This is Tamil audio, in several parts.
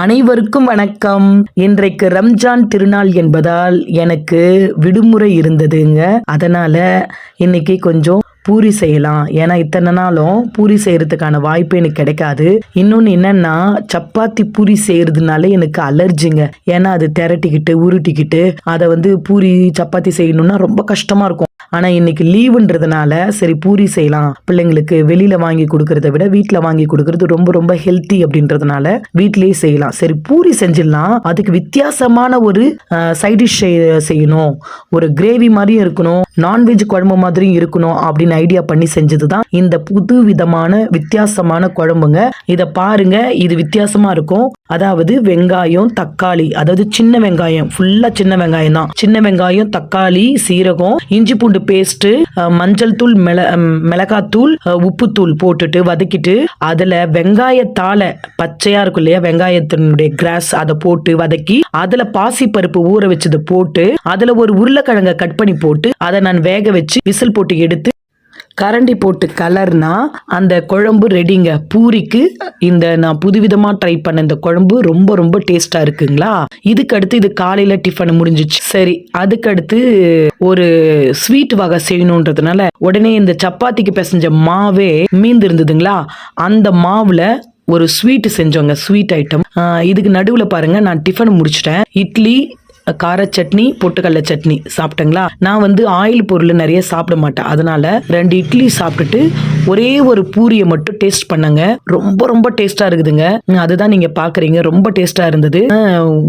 அனைவருக்கும் வணக்கம். இன்றைக்கு ரம்ஜான் திருநாள் என்பதால் எனக்கு விடுமுறை இருந்ததுங்க. அதனால இன்னைக்கு கொஞ்சம் பூரி செய்யலாம். ஏன்னா இத்தனை நாளும் பூரி செய்யறதுக்கான வாய்ப்பு எனக்கு கிடைக்காது. இன்னொன்று என்னன்னா சப்பாத்தி பூரி செய்யறதுனால எனக்கு அலர்ஜிங்க ஏன்னா அது திரட்டிக்கிட்டு உருட்டிக்கிட்டு அதை வந்து பூரி சப்பாத்தி செய்யணும்னா ரொம்ப கஷ்டமா இருக்கும். ஆனால் இன்னைக்கு லீவுன்றதுனால சரி பூரி செய்யலாம். பிள்ளைங்களுக்கு வெளியில் வாங்கி கொடுக்கறத விட வீட்டில் வாங்கி கொடுக்கறது ரொம்ப ரொம்ப ஹெல்த்தி அப்படின்றதுனால வீட்டிலேயே செய்யலாம். சரி பூரி செஞ்சிடலாம். அதுக்கு வித்தியாசமான ஒரு சைடிஷ் செய்யணும். ஒரு கிரேவி மாதிரியும் இருக்கணும். நான்வெஜ் குழம்பு மாதிரியும் இருக்கணும் அப்படின்னு ஐடியா பண்ணி செஞ்சது தான் இந்த புது விதமான வித்தியாசமான குழம்புங்க. இதை பாருங்க இது வித்தியாசமா இருக்கும். அதாவது வெங்காயம் தக்காளி அதாவது சின்ன வெங்காயம் ஃபுல்லா சின்ன வெங்காயம் தான். சின்ன வெங்காயம் தக்காளி சீரகம் இஞ்சி பூண்டு பேஸ்ட் மஞ்சள் தூள் மிள மிளகாத்தூள் உப்புத்தூள் போட்டுட்டு வதக்கிட்டு அதுல வெங்காயத்தால பச்சையா இருக்கும் இல்லையா வெங்காயத்தினுடைய கிராஸ் அதை போட்டு வதக்கி அதுல பாசி பருப்பு ஊற வச்சது போட்டு அதுல ஒரு உருளைக்கிழங்க கட் பண்ணி போட்டு அதை நான் வேக வச்சு விசில் போட்டு எடுத்து கரண்டி போட்டு கலர்னா அந்த குழம்பு ரெடிங்க பூரிக்கு இந்த நான் புதுவிதமாக ட்ரை பண்ண இந்த குழம்பு ரொம்ப ரொம்ப டேஸ்ட்டாக இருக்குங்களா? இதுக்கு அடுத்து இது காலையில் டிஃபன் முடிஞ்சிச்சு. சரி அதுக்கடுத்து ஒரு ஸ்வீட் வகை செய்யணுன்றதுனால உடனே இந்த சப்பாத்திக்கு பிசைஞ்ச மாவே மீந்து இருந்ததுங்களா அந்த மாவில் ஒரு ஸ்வீட் செஞ்சோங்க ஸ்வீட் ஐட்டம் இதுக்கு நடுவில் பாருங்க நான் டிஃபன் முடிச்சிட்டேன். இட்லி கார சட்னி பொட்டுக்கடலை சட்னி சாப்பிட்டேங்களா? நான் வந்து ஆயில் பொருள் நிறைய சாப்பிட மாட்டேன். அதனால ரெண்டு இட்லி சாப்பிட்டுட்டு ஒரே ஒரு பூரியை மட்டும் டேஸ்ட் பண்ணங்க. ரொம்ப ரொம்ப டேஸ்டா இருக்குதுங்க. அதுதான் நீங்க பாக்குறீங்க ரொம்ப டேஸ்டா இருந்தது.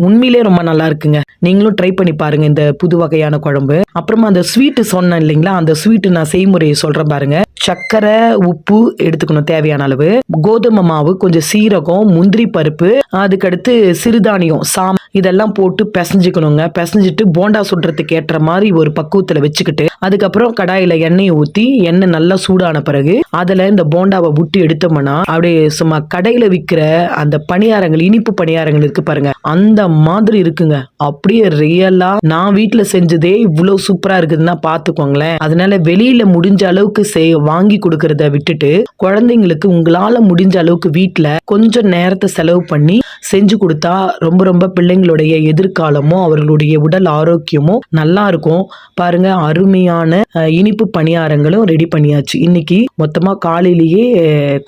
உண்மையிலே ரொம்ப நல்லா இருக்குங்க. நீங்களும் ட்ரை பண்ணி பாருங்க இந்த புது வகையான குழம்பு. அப்புறமா அந்த ஸ்வீட்டு சொன்னேன் இல்லைங்களா? அந்த ஸ்வீட்டு நான் செய்முறையை சொல்றேன் பாருங்க. சர்க்கரை உப்பு எடுத்துக்கணும் தேவையான அளவு. கோதுமை மாவு கொஞ்சம் சீரகம் முந்திரி பருப்பு அதுக்கடுத்து சிறுதானியம் சாம் இதெல்லாம் போட்டு பிசைஞ்சுக்கணுங்க. பிசைஞ்சிட்டு போண்டா சுடுறதுக்கு ஏற்ற மாதிரி ஒரு பக்குவத்தில் வச்சுக்கிட்டு அதுக்கப்புறம் கடாயில் எண்ணெயை ஊற்றி எண்ணெய் நல்லா சூடான பிறகு அதில் இந்த போண்டாவை விட்டு எடுத்தோம்னா அப்படியே சும்மா கடையில் விற்கிற அந்த பணியாரங்கள் இனிப்பு பணியாரங்கள் இருக்கு பாருங்க. அந்த மாதிரி இருக்குங்க. அப்படியே ரியலா நான் வீட்டில் செஞ்சதே இவ்வளவு சூப்பரா இருக்குதுன்னா பார்த்துக்கோங்களேன். அதனால வெளியில முடிஞ்ச அளவுக்கு செய் வாங்கி கொடுக்கறத விட்டுட்டு குழந்தைங்களுக்கு உங்களால முடிஞ்ச அளவுக்கு வீட்டில் கொஞ்சம் நேரத்தை செலவு பண்ணி செஞ்சு கொடுத்தா ரொம்ப ரொம்ப பிள்ளைங்க பிள்ளைங்களுடைய எதிர்காலமும் அவர்களுடைய உடல் ஆரோக்கியமும் நல்லா இருக்கும். பாருங்க அருமையான இனிப்பு பணியாரங்களும் ரெடி பண்ணியாச்சு. இன்னைக்கு மொத்தமா காலையிலேயே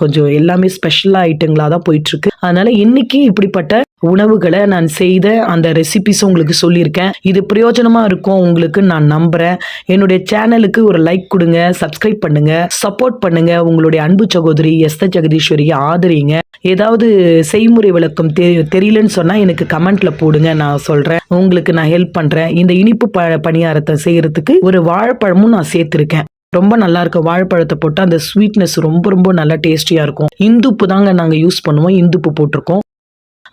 கொஞ்சம் எல்லாமே ஸ்பெஷல் ஐட்டங்களா தான் போயிட்டு இருக்கு அதனால இன்னைக்கு இப்படிப்பட்ட உணவுகளை நான் செய்த அந்த ரெசிபிஸும் உங்களுக்கு சொல்லியிருக்கேன். இது பிரயோஜனமாக இருக்கும் உங்களுக்கு நான் நம்புகிறேன் என்னுடைய சேனலுக்கு ஒரு லைக் கொடுங்க சப்ஸ்கிரைப் பண்ணுங்க சப்போர்ட் பண்ணுங்க. உங்களுடைய அன்பு சகோதரி எஸ்த ஜெகதீஸ்வரியை ஆதரிங்க. ஏதாவது செய்முறை விளக்கம் தெரியலன்னு சொன்னால் எனக்கு கமெண்ட்ல போடுங்க நான் சொல்கிறேன் உங்களுக்கு நான் ஹெல்ப் பண்ணுறேன் இந்த இனிப்பு ப பணியாரத்தை செய்கிறதுக்கு ஒரு வாழைப்பழமும் நான் சேர்த்துருக்கேன். ரொம்ப நல்லா இருக்கும் வாழைப்பழத்தை போட்டு அந்த ஸ்வீட்னஸ் ரொம்ப ரொம்ப நல்லா டேஸ்டியா இருக்கும். இந்துப்பு தாங்க நாங்கள் யூஸ் பண்ணுவோம். இந்துப்பு போட்டிருக்கோம்.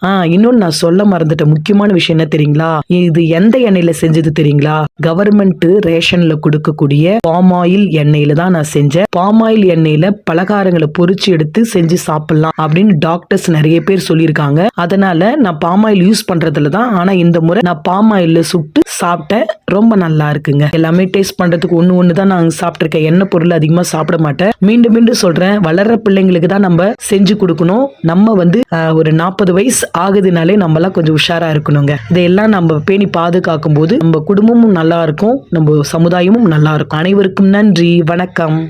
ஆஹ் இன்னொன்னு நான் சொல்ல மறந்துட்ட முக்கியமான விஷயம் என்ன தெரியுங்களா? இது எந்த எண்ணெயில செஞ்சது தெரியுங்களா? கவர்மெண்ட் ரேஷன்ல கொடுக்கக்கூடிய பாம் ஆயில் எண்ணெயில தான் நான் செஞ்சேன். பாம் ஆயில் எண்ணெயில பலகாரங்களை பொறிச்சு எடுத்து செஞ்சு சாப்பிடலாம் அப்படின்னு டாக்டர்ஸ் நிறைய பேர் சொல்லியிருக்காங்க. அதனால நான் பாம் ஆயில் யூஸ் பண்றதுல தான் ஆனா இந்த முறை நான் பாம் ஆயில்ல சுட்டு சாப்பிட்டேன். ரொம்ப நல்லா இருக்குங்க. எல்லாமே டேஸ்ட் பண்றதுக்கு ஒண்ணு ஒன்று தான் நான் சாப்பிட்ருக்கேன் எண்ணெய் பொருள் அதிகமா சாப்பிட மாட்டேன். மீண்டும் மீண்டும் சொல்றேன். வளர்ற பிள்ளைங்களுக்கு தான் நம்ம செஞ்சு கொடுக்கணும். நம்ம வந்து ஒரு நாற்பது வயசு ஆகுதுனாலே நம்மலாம் கொஞ்சம் உஷாரா இருக்கணுங்க. இதையெல்லாம் நம்ம பேணி பாதுகாக்கும் போது நம்ம குடும்பமும் நல்லா இருக்கும் நம்ம சமுதாயமும் நல்லா இருக்கும். அனைவருக்கும் நன்றி வணக்கம்.